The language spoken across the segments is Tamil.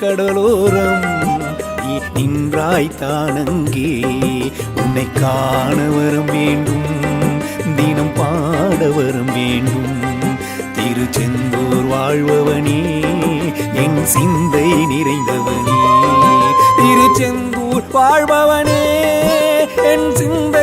கடலோரம் நீ நின்றாய் தானங்கே. உன்னை காண வரும் வேண்டும் தினம் பாட வரும் வேண்டும். திருச்செந்தூர் வாழ்பவனே என் சிந்தை நிறைந்தவனே. திருச்செந்தூர் வாழ்பவனே என் சிந்தை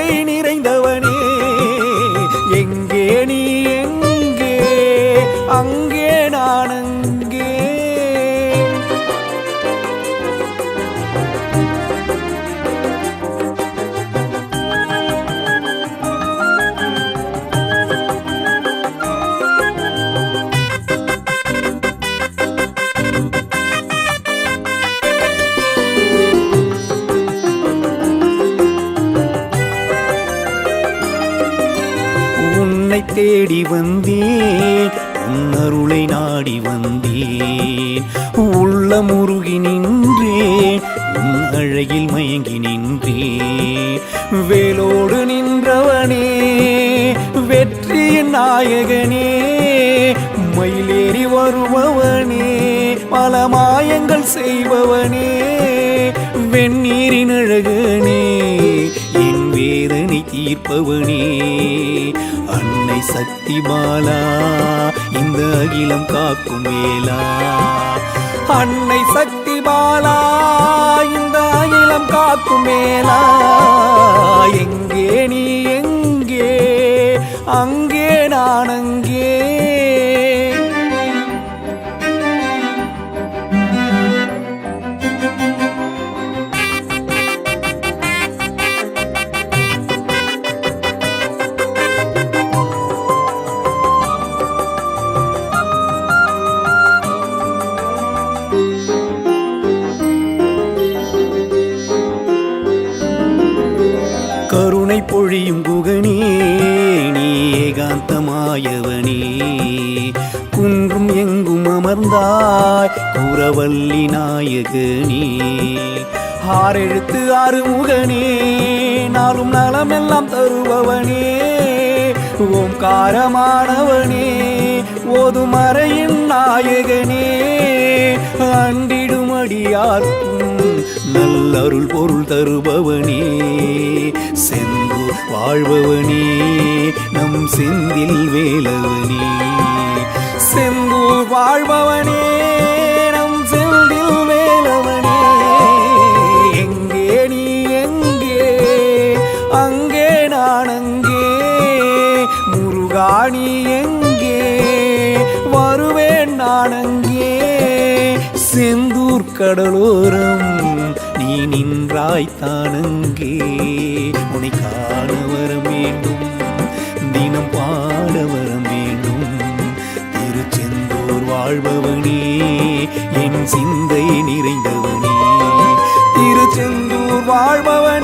தேடி வந்தேன் உன் அருளை நாடி வந்தேன். உள்ள முருகி நின்றேன் உன் அழகில் மயங்கி நின்றேன். வேலோடு நின்றவனே வெற்றியின் நாயகனே மயிலேறி வருபவனே பல மாயங்கள் செய்பவனே வெந்நீரின் அழகனே என் வேதனை தீர்ப்பவனே. அன்னை சக்தி பாலா இந்த அகிலம் காக்கும் வேலா அன்னை சக்தி பாலா இந்த அகிலம் காக்கும் மேலா எங்கே நீ எங்கே? அங்கே நான் அங்கே. கருணை பொழியும் குகனே நீ ஏகாந்தமாயவனே. குன்றும் எங்கும் அமர்ந்தாய் குரவல்லி நாயகனே. ஆறெழுத்து ஆறு முகனே நாளும் நலமெல்லாம் தருபவனே. ஓம்காரமானவனே ஓதுமறையின் நாயகனே. அண்டி அடியார்க்கும் நல்லருள் பொருள் தருபவனே. செந்தூர் வாழ்பவனே நம் செந்தில் வேலவனே. செந்து வாழ்பவனே நம் செந்தில் வேலவனே. எங்கே நீ எங்கே அங்கே நான் அங்கே. முருகாணி எங்கே வருவேன் நான் அங்கே. செந்தூர் கடலோரம் நீ நின்றாய்த்தானங்கே உனை காண வர வேண்டும் தினம் பாட வர வேண்டும். திருச்செந்தூர் வாழ்பவனே என் சிந்தை நிறைந்தவனே. திருச்செந்தூர் வாழ்பவன்